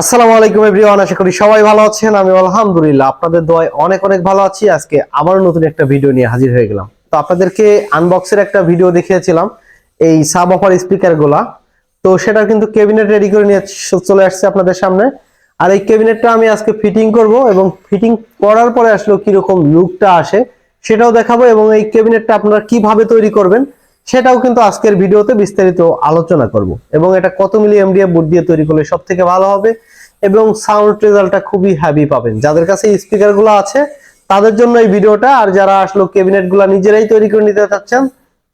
আসসালামু আলাইকুম এভরিওয়ান, আশা করি সবাই ভালো আছেন। আমি আলহামদুলিল্লাহ আপনাদের দোয়ায় অনেক অনেক ভালো আছি। আজকে আবার নতুন একটা ভিডিও নিয়ে হাজির হয়ে গেলাম। তো আপনাদেরকে আনবক্সের একটা ভিডিও দেখিয়েছিলাম, এই সাব অফার স্পিকারগুলা তো সেটা কিন্তু ক্যাবিনেট রেডি করে নিয়ে চলে আসছে আপনাদের সামনে। আর এই ক্যাবিনেটটা আমি আজকে ফিটিং করব এবং ফিটিং করার পরে আসলে কীরকম লুকটা আসে সেটাও দেখাবো এবং এই ক্যাবিনেটটা আপনারা কীভাবে তৈরি করবেন সেটাও কিন্তু আজকের ভিডিওতে বিস্তারিত আলোচনা করব। এবং এটা কত মিলি এমডিএফ বোর্ড দিয়ে তৈরি করলে সব থেকে ভালো হবে এবং সাউন্ড রেজাল্টটা খুবই হ্যাভি পাবেন। যাদের কাছে স্পিকারগুলো আছে, তাদের জন্য এই ভিডিওটা, আর যারা আসলে ক্যাবিনেটগুলা নিজেরাই তৈরি করে নিতে চাচ্ছেন,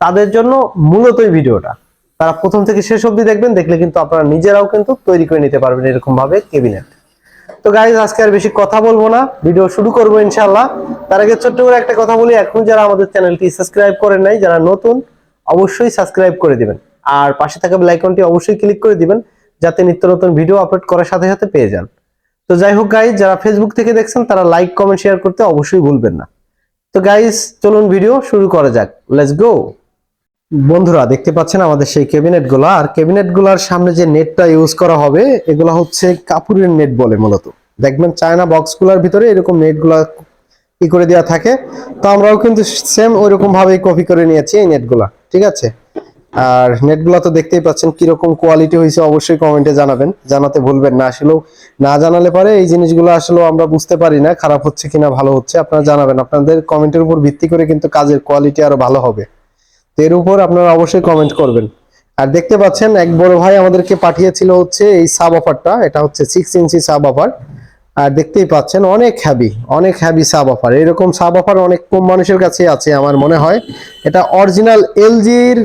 তাদের জন্য মূলত এই ভিডিওটা। তারা প্রথম থেকে শেষ অবধি দেখবেন, দেখলে কিন্তু আপনারা নিজেরাও কিন্তু তৈরি করে নিতে পারবেন এরকম ভাবে ক্যাবিনেট তো গাইজ আজকে আর বেশি কথা বলব না ভিডিও শুরু করব ইনশাল্লাহ তার আগে ছোট্ট করে একটা কথা বলি, এখন যারা আমাদের চ্যানেলটি সাবস্ক্রাইব করেন নাই, যারা নতুন অবশ্যই সাবস্ক্রাইব করে দিবেন। আর পাশে থাকা আইকনটি অবশ্যই ক্লিক করে দিবেন, যাতে নিত্য নতুন ভিডিও আপলোড করার সাথে সাথে পেয়ে যান। তো যাই হোক গাইজ যারা ফেসবুক থেকে দেখছেন, তারা লাইক কমেন্ট শেয়ার করতে অবশ্যই ভুলবেন না। তো গাইজ চলুন ভিডিও শুরু করা যাক। লেটস গো বন্ধুরা, দেখতে পাচ্ছেন আমাদের সেই ক্যাবিনেটগুলা। আর ক্যাবিনেটগুলার সামনে যে নেটটা ইউজ করা হবে, এগুলা হচ্ছে কাপুরের নেট বলে মূলত। দেখবেন চায়না বক্সগুলার ভিতরে এরকম নেটগুলা ই করে দেওয়া থাকে? তো আমরাও কিন্তু সেম ওইরকম ভাবেই কপি করে নিয়েছি এই নেটগুলা ঠিক আছে? আর নেটগুলা তো দেখতেই পাচ্ছেন কীরকম কোয়ালিটি হয়েছে, অবশ্যই কমেন্টে জানাবেন। জানাতে ভুলবেন না। আসলেও না জানালে পরে এই জিনিসগুলো আসলেও আমরা বুঝতে পারি না, খারাপ হচ্ছে কিনা, ভালো হচ্ছে, আপনারা জানাবেন। আপনাদের কমেন্টের উপর ভিত্তি করে কিন্তু কাজের কোয়ালিটি আরও ভালো হবে। এর উপর আপনারা অবশ্যই কমেন্ট করবেন। আর দেখতে পাচ্ছেন এক বড় ভাই আমাদেরকে পাঠিয়েছিল হচ্ছে এই সাব অফারটা এটা হচ্ছে সিক্স ইঞ্চি সাব অফার আর দেখতেই পাচ্ছেন, অনেক হ্যাবি অনেক হ্যাবি সাব অফার এরকম সাব অফার অনেক কম মানুষের কাছে আছে আমার মনে হয়। এটা অরিজিনাল এলজির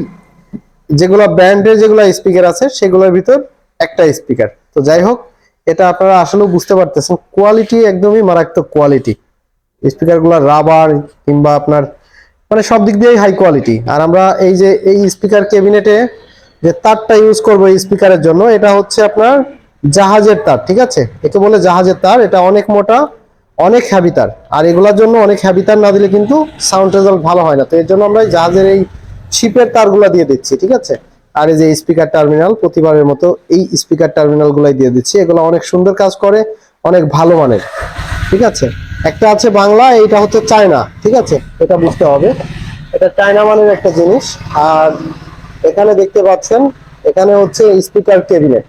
যেগুলো ব্র্যান্ডের যেগুলো স্পিকার আছে, সেগুলোর ভিতর একটা স্পিকার তো যাই হোক, এটা আপনারা আসলেও বুঝতে পারতেছেন কোয়ালিটি একদমই মারাত্মক কোয়ালিটি স্পিকারগুলো রাবার কিংবা আপনার মানে সব দিক দিয়েই হাই কোয়ালিটি আর আমরা এই যে, এই স্পিকার ক্যাবিনেটে যে তারটা ইউজ করব স্পিকারের জন্য, এটা হচ্ছে আপনার জাহাজের তার, ঠিক আছে? একে বলে জাহাজের তার, এটা অনেক মোটা, অনেক হ্যাভি তার। আর এগুলোর জন্য অনেক হ্যাভি তার না দিলে কিন্তু সাউন্ড রেজাল্ট ভালো হয় না। তো এর জন্য আমরা জাহাজের এই শিপের তারগুলো দিয়ে দিচ্ছি, ঠিক আছে? আর এই যে স্পিকার টার্মিনাল প্রতিবারের মতো এই স্পিকার টার্মিনাল গুলাই দিয়ে দিচ্ছি। এগুলো অনেক সুন্দর কাজ করে, অনেক ভালো মানের, ঠিক আছে? একটা আছে বাংলা, এইটা হচ্ছে চায়না, ঠিক আছে? এটা বুঝতে হবে। এটা চায়না মানের একটা জিনিস। আর এখানে দেখতে পাচ্ছেন, এখানে হচ্ছে স্পিকার ক্যাবিনেট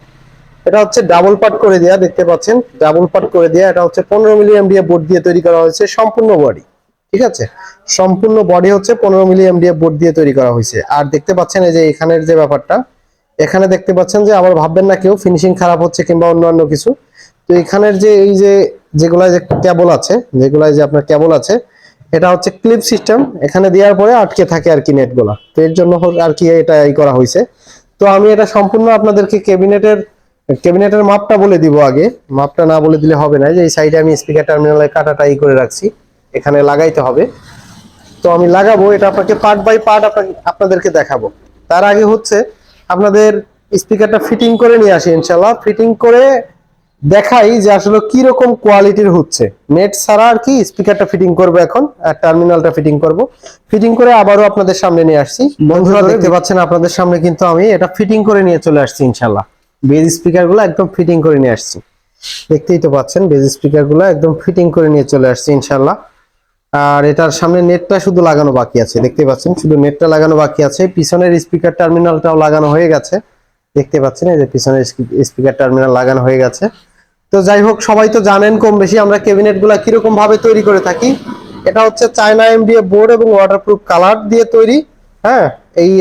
এটা হচ্ছে ডাবল পার্ট করে দেয়া, দেখতে পাচ্ছেন? ডাবল পার্ট করে দেয়া, এটা হচ্ছে পনেরো মিলি এমডিএফ বোর্ড দিয়ে তৈরি করা হয়েছে সম্পূর্ণ বডি ঠিক আছে? সম্পূর্ণ বডি হচ্ছে পনেরো মিলি এমডিএফ বোর্ড দিয়ে তৈরি করা হয়েছে। আর দেখতে পাচ্ছেন এই যে এখানের যে ব্যাপারটা, এখানে দেখতে পাচ্ছেন যে আবার ভাববেন না কেউ ফিনিশিং খারাপ হচ্ছে কিংবা অন্যান্য কিছু। তো এখানের যে এই যে যেগুলা যে কেবল আছে যেগুলা যে আপনার কেবল আছে, এটা হচ্ছে ক্লিপ সিস্টেম এখানে দেওয়ার পরে আটকে থাকে আর কি নেটগুলা তো এর জন্য আর কি এটা ই করা হয়েছে। তো আমি এটা সম্পূর্ণ আপনাদেরকে ক্যাবিনেটের ক্যাবিনেটের মাপটা বলে দিব আগে। মাপটা না বলে দিলে হবে না। যে এই সাইডে আমি স্পিকার টার্মিনালে কাটাটা ই করে রাখছি। এখানে লাগাইতে হবে। তো আমি লাগাবো এটা আপনাকে পার্ট বাই পার্ট আপনাদেরকে দেখাবো। তার আগে হচ্ছে আপনাদের স্পিকারটা ফিটিং করে নিয়ে আসি ইনশাল্লাহ ফিটিং করে দেখাই যে আসলে কি রকম কোয়ালিটির হচ্ছে। নেট ছাড়া আর কি স্পিকারটা ফিটিং করব এখন আর টার্মিনালটা ফিটিং করব। ফিটিং করে আবারও আপনাদের সামনে নিয়ে আসছি। বন্ধুরা দেখতে পাচ্ছেন আপনাদের সামনে কিন্তু আমি এটা ফিটিং করে নিয়ে চলে আসছি ইনশাল্লাহ বেজ স্পিকারগুলো একদম ফিটিং করে নিয়ে আসছি। দেখতেই তো পাচ্ছেন, বেজ স্পিকারগুলো একদম ফিটিং করে নিয়ে চলে আসছি ইনশাল্লাহ আর এটার সামনে নেটটা শুধু লাগানো বাকি আছে দেখতে পাচ্ছেন, শুধু নেটটা লাগানো বাকি আছে। পিছনের স্পিকার টার্মিনালটাও লাগানো হয়ে গেছে, দেখতে পাচ্ছেন, এই যে পিছনের স্পিকার টার্মিনাল লাগানো হয়ে গেছে। তো যাই হোক, সবাই তো জানেন কম বেশি আমরা ক্যাবিনেটগুলা কীরকম ভাবে তৈরি করে থাকি। এটা হচ্ছে চায়না এমডিএফ বোর্ড এবং ওয়াটারপ্রুফ কালার দিয়ে তৈরি হ্যাঁ? এই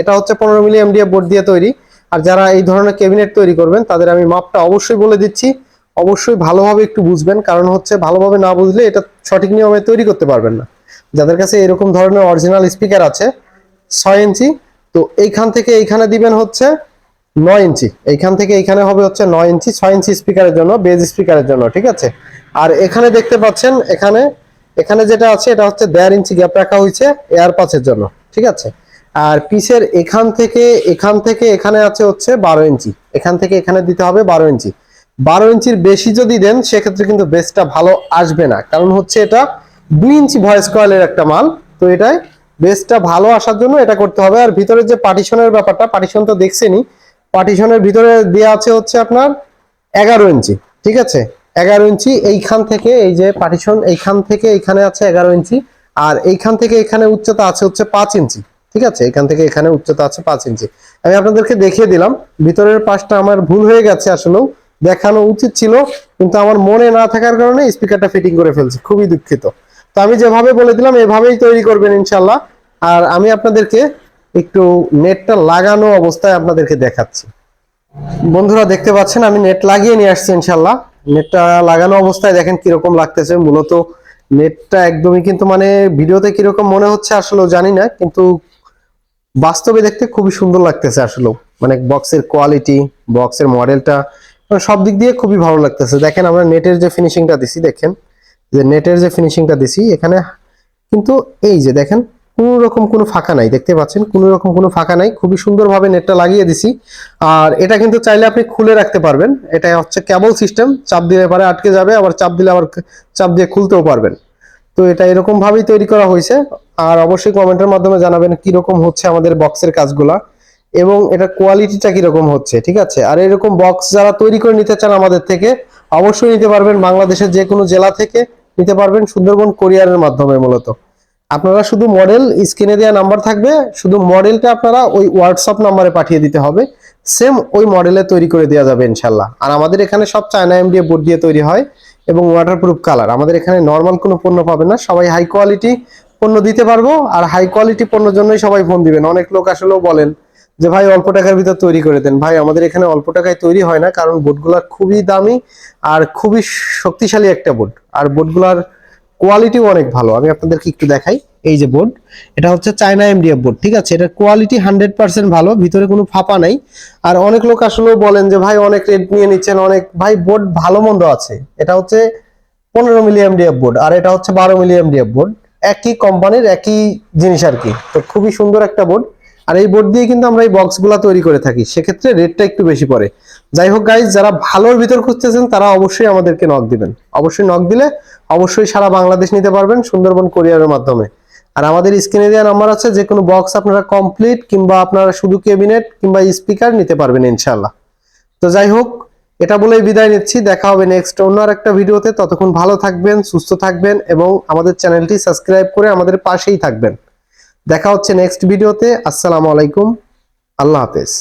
এটা হচ্ছে পনেরো মিলি এমডিএফ বোর্ড দিয়ে তৈরি। আর যারা এই ধরনের ক্যাবিনেট তৈরি করবেন, তাদের আমি মাপটা অবশ্যই বলে দিচ্ছি। অবশ্যই ভালোভাবে একটু বুঝবেন, কারণ হচ্ছে ভালোভাবে না বুঝলে এটা সঠিক নিয়মে তৈরি করতে পারবেন না। যাদের কাছে এরকম ধরনের অরিজিনাল স্পিকার আছে, ছয় ইঞ্চি, তো এইখান থেকে এইখানে দিবেন হচ্ছে নয় ইঞ্চি। এইখান থেকে এইখানে হবে হচ্ছে নয় ইঞ্চি, ছয় ইঞ্চি স্পিকারের জন্য বেজ স্পিকারের জন্য, ঠিক আছে? আর এখানে দেখতে পাচ্ছেন, এখানে এখানে যেটা আছে, এটা হচ্ছে দেড় ইঞ্চি গ্যাপ রাখা হয়েছে এয়ার পাসের জন্য, ঠিক আছে? আর পিসের এখান থেকে এখান থেকে এখানে আছে হচ্ছে বারো ইঞ্চি। এখান থেকে এখানে দিতে হবে বারো ইঞ্চি। বারো ইঞ্চির বেশি যদি দেন, সেক্ষেত্রে কিন্তু বেসটা ভালো আসবে না। কারণ হচ্ছে এটা দুই ইঞ্চি ভয়েস কয়েলের একটা মাল। তো এটাই বেসটা ভালো আসার জন্য এটা করতে হবে। আর ভিতরে যে পার্টিশনের ব্যাপারটা, পার্টিশন তো দেখছেনই, পার্টিশনের ভিতরে দেওয়া আছে হচ্ছে আপনার এগারো ইঞ্চি, ঠিক আছে? এগারো ইঞ্চি এইখান থেকে, এই যে পার্টিশন, এইখান থেকে এইখানে আছে এগারো ইঞ্চি। আর এইখান থেকে এখানে উচ্চতা আছে হচ্ছে পাঁচ ইঞ্চি। ঠিক আছে? এখান থেকে এখানে উচ্চতা আছে পাঁচ ইঞ্চি। আমি আপনাদেরকে দেখিয়ে দিলাম, ভিতরের পাশটা আমার ভুল হয়ে গেছে আসলেও, দেখানো উচিত ছিল, কিন্তু আমার মনে না থাকার কারণে স্পিকারটা ফিটিং করে ফেলছি, খুবই দুঃখিত। তো আমি যেভাবে বলে দিলাম, এভাবেই তৈরি করবেন ইনশাল্লাহ আর আমি আপনাদেরকে একটু নেটটা লাগানো অবস্থায় আপনাদেরকে দেখাচ্ছি। বন্ধুরা, দেখতে পাচ্ছেন, আমি নেট লাগিয়ে নিয়ে আসছি ইনশাল্লাহ নেটটা লাগানো অবস্থায় দেখেন কীরকম লাগতেছে। মূলত নেটটা একদমই কিন্তু মানে ভিডিওতে কীরকম মনে হচ্ছে আসলে জানি না, কিন্তু বাস্তবে দেখতে খুবই সুন্দর লাগতেছে আসলে মানে বক্সের কোয়ালিটি বক্সের মডেলটা সব দিক দিয়ে খুবই ভালো লাগতেছে। দেখেন আমরা নেটের যে ফিনিশিংটা দিছি, দেখেন? যে নেটের যে ফিনিশিংটা দিছি, এখানে কিন্তু এই যে দেখেন, কোনো রকম কোনো ফাঁকা নাই, দেখতে পাচ্ছেন? কোনো রকম কোনো ফাঁকা নাই, খুবই সুন্দরভাবে নেটটা লাগিয়ে দিছি। আর এটা কিন্তু চাইলে আপনি খুলে রাখতে পারবেন। এটা হচ্ছে কেবল সিস্টেম চাপ দিলে পারে আটকে যাবে, আবার চাপ দিলে আবার চাপ দিয়ে খুলতেও পারবেন। তো এটা এরকম ভাবেই তৈরি করা হয়েছে। আর অবশ্যই কমেন্টের মাধ্যমে জানাবেন কীরকম হচ্ছে আমাদের বক্সের কাজগুলা এবং এটা কোয়ালিটিটা কীরকম হচ্ছে, ঠিক আছে? আর এরকম বক্স যারা তৈরি করে নিতে চান আমাদের থেকে, অবশ্যই নিতে পারবেন বাংলাদেশের যে কোনো জেলা থেকে। নিতে পারবেন সুন্দরবন কোরিয়ারের মাধ্যমে মূলত। আপনারা শুধু মডেল স্ক্রিনে দেওয়া নাম্বার থাকবে, শুধু মডেলটা আপনারা ওই হোয়াটসঅ্যাপ নাম্বারে পাঠিয়ে দিতে হবে। সেম ওই মডেলে তৈরি করে দেওয়া যাবে ইনশাল্লাহ আর আমাদের এখানে সব চায়না এমডিএ বোর্ড দিয়ে তৈরি হয়। এবং ওয়াটারপ্রুফ কালার আমাদের এখানে নর্মাল কোনো পণ্য পাবে না। সবাই হাই কোয়ালিটি পণ্য দিতে পারব আর হাই কোয়ালিটি পণ্যের জন্যই সবাই ফোন দিবেন। অনেক লোক আসলেও বলেন যে, ভাই, অল্প টাকার ভিতর তৈরি করে দেন। ভাই, আমাদের এখানে অল্প টাকায় তৈরি হয় না কারণ বোটগুলো খুবই দামি আর খুবই শক্তিশালী একটা বোট। আর বোটগুলার কোয়ালিটিও অনেক ভালো। আমি আপনাদেরকে একটু দেখাই। এই যে বোর্ড এটা হচ্ছে চায়না এমডিএফ বোর্ড ঠিক আছে? এটার কোয়ালিটি হান্ড্রেড পার্সেন্ট ভালো, ভিতরে কোনো ফাঁপা নাই। আর অনেক লোক আসলেও বলেন যে, ভাই, অনেক রেট নিয়ে নিচ্ছেন, অনেক ভাই বোর্ড ভালো মন্দ আছে। এটা হচ্ছে পনেরো মিলি এমডিএফ বোর্ড আর এটা হচ্ছে বারো মিলি এমডিএফ বোর্ড একই কোম্পানির একই জিনিস আর কি। তো খুবই সুন্দর একটা বোর্ড আর এই বোর্ড দিয়ে কিন্তু আমরা এই বক্সগুলা তৈরি করে থাকি। সেক্ষেত্রে রেটটা একটু বেশি পড়ে। যাই হোক গাইজ যারা ভালোর ভিতর খুঁজতেছেন, তারা অবশ্যই আমাদেরকে নক দিবেন। অবশ্যই নক দিলে অবশ্যই সারা বাংলাদেশ নিতে পারবেন সুন্দরবন কোরিয়ারের মাধ্যমে। আর আমাদের স্ক্রিনে দেওয়া নাম্বার আছে যে কোনো বক্স আপনারা কমপ্লিট কিংবা আপনারা শুধু ক্যাবিনেট কিংবা স্পিকার নিতে পারবেন ইনশাল্লাহ তো যাই হোক, এটা বলেই বিদায় নিচ্ছি। দেখা হবে নেক্সট অন্য আর একটা ভিডিওতে। ততক্ষণ ভালো থাকবেন, সুস্থ থাকবেন এবং আমাদের চ্যানেলটি সাবস্ক্রাইব করে আমাদের পাশেই থাকবেন। দেখা হচ্ছে নেক্সট ভিডিওতে। আসসালামু আলাইকুম। আল্লাহ হাফেজ।